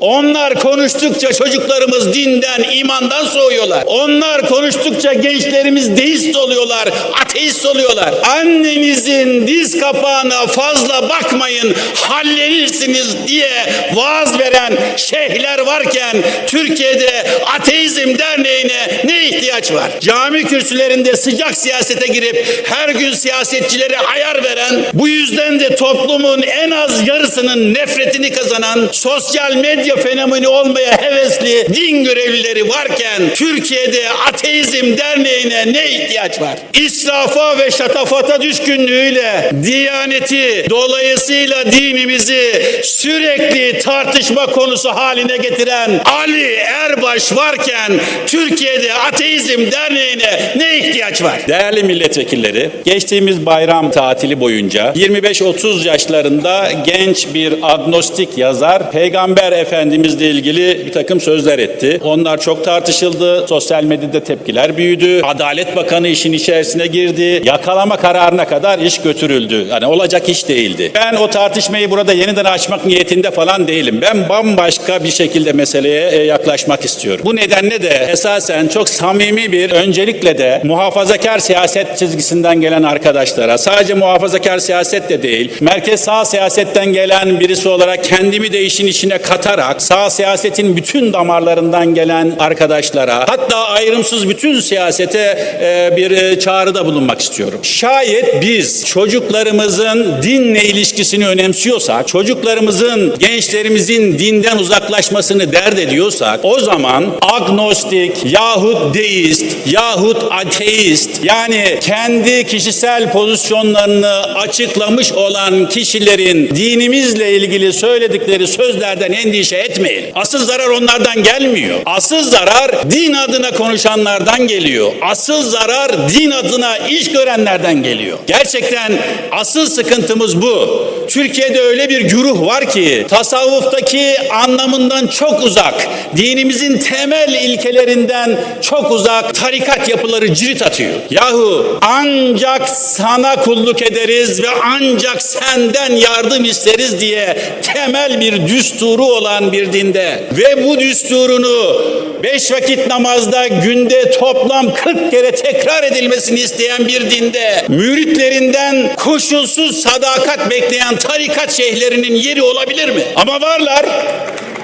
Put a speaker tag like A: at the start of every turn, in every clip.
A: Onlar konuştukça çocuklarımız dinden, imandan soğuyorlar. Onlar konuştukça gençlerimiz deist oluyorlar, ateist oluyorlar. Annenizin diz kapağına fazla bakmayın, hallenirsiniz diye vaaz veren şeyhler varken Türkiye'de Ateizm Derneği'ne ne ihtiyaç var? Cami kürsülerinde sıcak siyasete girip her gün siyasetçilere ayar veren, bu yüzden de toplumun en az yarısının nefretini kazanan sosyal medya fenomeni olmaya hevesli din görevlileri varken Türkiye'de Ateizm Derneği'ne ne ihtiyaç var? İsrafa ve şatafata düşkünlüğüyle Diyaneti dolayısıyla dinimizi sürekli tartışma konusu haline getiren Ali Erbaş varken Türkiye'de Ateizm Derneği'ne ne ihtiyaç var? Değerli milletvekilleri, geçtiğimiz bayram tatili boyunca 25-30 yaşlarında genç bir agnostik yazar Peygamber Efendimizle ilgili bir takım sözler etti. Onlar çok tartışıldı. Sosyal medyada tepkiler büyüdü. Adalet Bakanı işin içerisine girdi. Yakalama kararına kadar iş götürüldü. Yani olacak iş değildi. Ben o tartışmayı burada yeniden açmak niyetinde falan değilim. Ben bambaşka bir şekilde meseleye e, yaklaşmak istiyorum. Bu nedenle de esasen çok samimi bir öncelikle de muhafazakar siyaset çizgisinden gelen arkadaşlara sadece muhafazakar siyaset de değil merkez sağ siyasetten gelen birisi olarak kendimi de işin içine katarak sağ siyasetin bütün damarlarından gelen arkadaşlara hatta ayrımsız bütün siyasete e, bir e, çağrıda bulunmak istiyorum. Şayet biz çocuklarımızın dinle ilişkisini önemsiyorsak, çocuklarımızın, gençlerimizin dinden uzaklaşmasını dert ediyorsak o zaman agnostik yahut deist yahut ateist yani kendi kişisel pozisyonlarını açıklamış olan kişilerin dinimizle ilgili söyledikleri sözlerden endişe etmeyelim. Asıl zarar onlardan gelmiyor. Asıl zarar din adına konuşanlardan geliyor. Asıl zarar din adına iş görenlerden geliyor. Gerçekten asıl sıkıntımız bu. Türkiye'de öyle bir güruh var ki tasavvuftaki anlamından çok uzak, dinimizin temel ilkelerinden çok uzak tarikat yapıları cirit atıyor. Yahu ancak sana kulluk ederiz ve ancak senden yardım isteriz diye temel bir düsturu olan bir dinde ve bu düsturunu beş vakit namazda günde toplam 40 kere tekrar edilmesini isteyen bir dinde müritlerinden koşulsuz sadakat bekleyen tarikat şeyhlerinin yeri olabilir mi? Ama varlar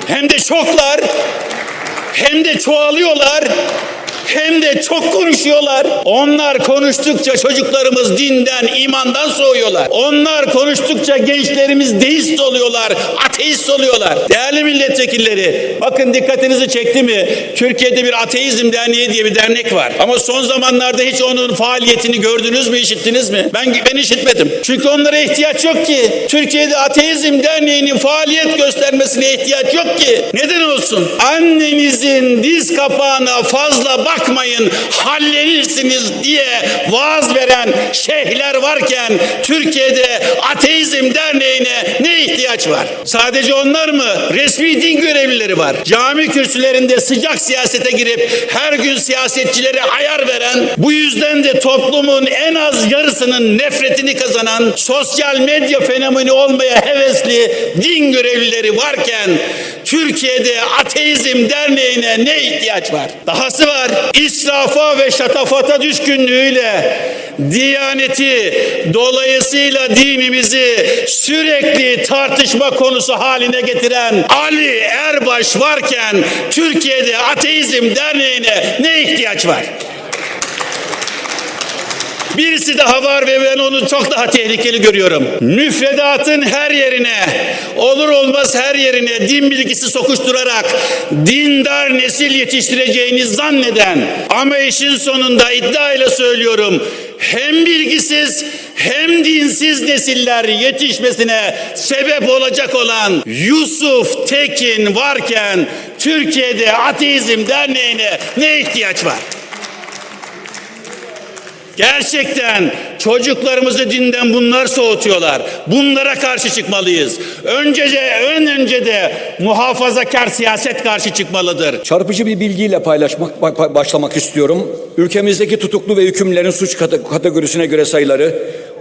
A: hem de çoklar hem de çoğalıyorlar hem de çok konuşuyorlar. Onlar konuştukça çocuklarımız dinden, imandan soğuyorlar. Onlar konuştukça gençlerimiz deist oluyorlar, ateist oluyorlar. Değerli milletvekilleri, bakın dikkatinizi çekti mi? Türkiye'de bir ateizm derneği diye bir dernek var. Ama son zamanlarda hiç onun faaliyetini gördünüz mü, işittiniz mi? Ben ben işitmedim. Çünkü onlara ihtiyaç yok ki. Türkiye'de ateizm derneğinin faaliyet göstermesine ihtiyaç yok ki. Neden olsun? Annenizin diz kapağına fazla bakmayın, hallenirsiniz diye vaaz veren şeyhler varken Türkiye'de Ateizm Derneği'ne ne ihtiyaç var? Sadece onlar mı? Resmi din görevlileri var. Cami kürsülerinde sıcak siyasete girip her gün siyasetçilere ayar veren, bu yüzden de toplumun en az yarısının nefretini kazanan sosyal medya fenomeni olmaya hevesli din görevlileri varken Türkiye'de Ateizm Derneği'ne ne ihtiyaç var? Dahası var. İsrafa ve şatafata düşkünlüğüyle Diyaneti dolayısıyla dinimizi sürekli tartışma konusu haline getiren Ali Erbaş varken Türkiye'de Ateizm Derneği'ne ne ihtiyaç var? Birisi daha var ve ben onu çok daha tehlikeli görüyorum. Müfredatın her yerine, olur olmaz her yerine din bilgisi sokuşturarak dindar nesil yetiştireceğini zanneden ama işin sonunda iddiayla söylüyorum hem bilgisiz hem dinsiz nesiller yetişmesine sebep olacak olan Yusuf Tekin varken Türkiye'de Ateizm Derneği'ne ne ihtiyaç var? Gerçekten çocuklarımızı dinden bunlar soğutuyorlar. Bunlara karşı çıkmalıyız. Önce de, ön önce de muhafazakar siyaset karşı çıkmalıdır.
B: Çarpıcı bir bilgiyle paylaşmak ba- başlamak istiyorum. Ülkemizdeki tutuklu ve hükümlerin suç kate- kategorisine göre sayıları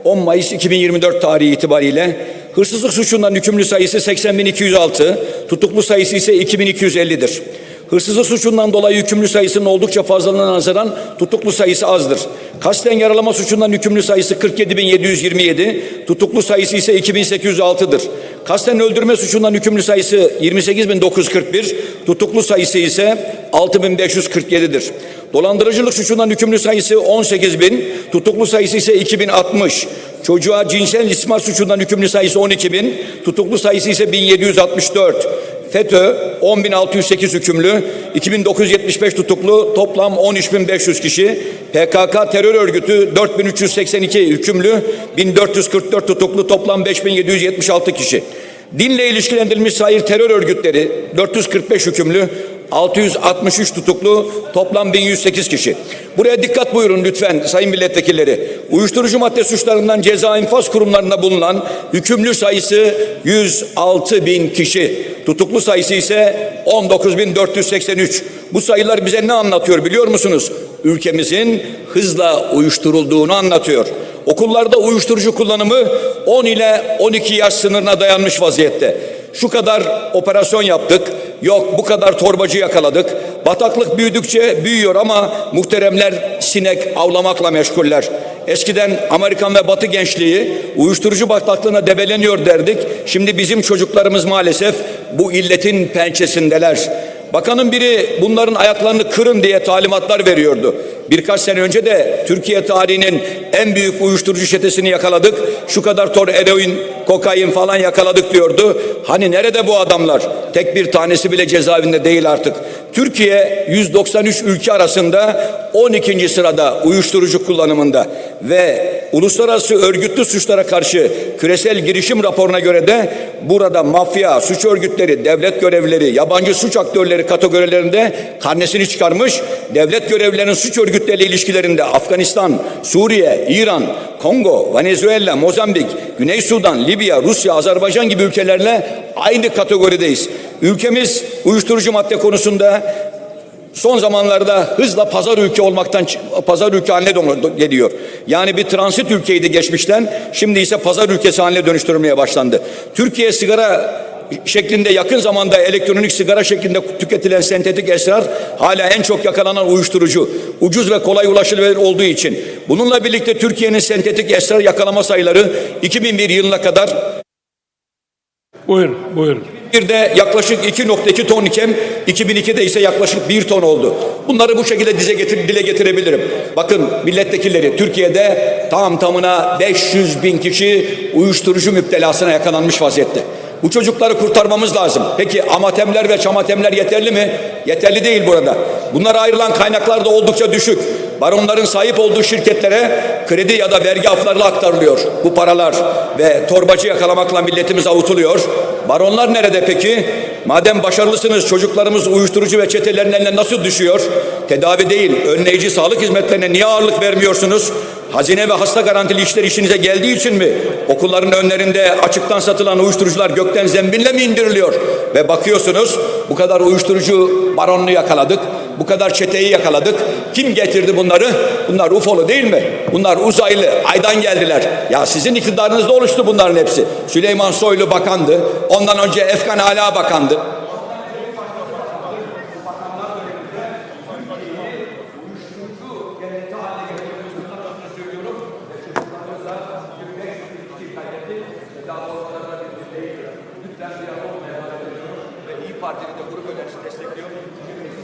B: 10 Mayıs 2024 tarihi itibariyle Hırsızlık suçundan hükümlü sayısı 80.206, tutuklu sayısı ise 2250'dir. Hırsızlık suçundan dolayı hükümlü sayısının oldukça fazlalığına nazaran tutuklu sayısı azdır. Kasten yaralama suçundan hükümlü sayısı 47.727, tutuklu sayısı ise 2806'dır. Kasten öldürme suçundan hükümlü sayısı 28.941, tutuklu sayısı ise 6.547'dir. Dolandırıcılık suçundan hükümlü sayısı 18.000, tutuklu sayısı ise 2060. Çocuğa cinsel istismar suçundan hükümlü sayısı 12.000, tutuklu sayısı ise 1764. FETÖ 10.608 hükümlü, 2975 tutuklu, toplam 13.500 kişi. PKK terör örgütü 4.382 hükümlü, 1444 tutuklu, toplam 5.776 kişi. Dinle ilişkilendirilmiş sayır terör örgütleri 445 hükümlü, 663 tutuklu, toplam 1108 kişi. Buraya dikkat buyurun lütfen sayın milletvekilleri. Uyuşturucu madde suçlarından ceza infaz kurumlarında bulunan hükümlü sayısı 106 bin kişi. Tutuklu sayısı ise 19.483. Bu sayılar bize ne anlatıyor biliyor musunuz? Ülkemizin hızla uyuşturulduğunu anlatıyor. Okullarda uyuşturucu kullanımı 10 ile 12 yaş sınırına dayanmış vaziyette. Şu kadar operasyon yaptık. Yok bu kadar torbacı yakaladık. Bataklık büyüdükçe büyüyor ama muhteremler sinek avlamakla meşguller. Eskiden Amerikan ve Batı gençliği uyuşturucu bataklığına debeleniyor derdik. Şimdi bizim çocuklarımız maalesef bu illetin pençesindeler. Bakanın biri bunların ayaklarını kırın diye talimatlar veriyordu. Birkaç sene önce de Türkiye tarihinin en büyük uyuşturucu çetesini yakaladık. Şu kadar tor eroin, kokain falan yakaladık diyordu. Hani nerede bu adamlar? Tek bir tanesi bile cezaevinde değil artık. Türkiye 193 ülke arasında 12. sırada uyuşturucu kullanımında ve uluslararası örgütlü suçlara karşı küresel girişim raporuna göre de burada mafya, suç örgütleri, devlet görevlileri, yabancı suç aktörleri kategorilerinde karnesini çıkarmış. Devlet görevlilerinin suç örgütleriyle ilişkilerinde Afganistan, Suriye, İran, Kongo, Venezuela, Mozambik, Güney Sudan, Libya, Rusya, Azerbaycan gibi ülkelerle aynı kategorideyiz. Ülkemiz uyuşturucu madde konusunda son zamanlarda hızla pazar ülke olmaktan pazar ülke haline geliyor. Yani bir transit ülkeydi geçmişten şimdi ise pazar ülkesi haline dönüştürülmeye başlandı. Türkiye sigara şeklinde yakın zamanda elektronik sigara şeklinde tüketilen sentetik esrar hala en çok yakalanan uyuşturucu. Ucuz ve kolay ulaşılabilir olduğu için. Bununla birlikte Türkiye'nin sentetik esrar yakalama sayıları 2001 yılına kadar
C: Buyurun, buyurun.
B: Bir de yaklaşık 2.2 ton iken 2002'de ise yaklaşık 1 ton oldu. Bunları bu şekilde dize getir, dile getirebilirim. Bakın milletvekilleri Türkiye'de tam tamına 500 bin kişi uyuşturucu müptelasına yakalanmış vaziyette. Bu çocukları kurtarmamız lazım. Peki amatemler ve çamatemler yeterli mi? Yeterli değil burada. Bunlara ayrılan kaynaklar da oldukça düşük. Baronların sahip olduğu şirketlere kredi ya da vergi aflarıyla aktarılıyor bu paralar ve torbacı yakalamakla milletimiz avutuluyor. Baronlar nerede peki? Madem başarılısınız çocuklarımız uyuşturucu ve çetelerin eline nasıl düşüyor? Tedavi değil, önleyici sağlık hizmetlerine niye ağırlık vermiyorsunuz? Hazine ve hasta garantili işler işinize geldiği için mi? Okulların önlerinde açıktan satılan uyuşturucular gökten zembille mi indiriliyor? Ve bakıyorsunuz bu kadar uyuşturucu baronunu yakaladık. Bu kadar çeteyi yakaladık. Kim getirdi bunları? Bunlar UFO'lu değil mi? Bunlar uzaylı. Aydan geldiler. Ya sizin iktidarınızda oluştu bunların hepsi. Süleyman Soylu bakandı. Ondan önce Efkan Ala bakandı.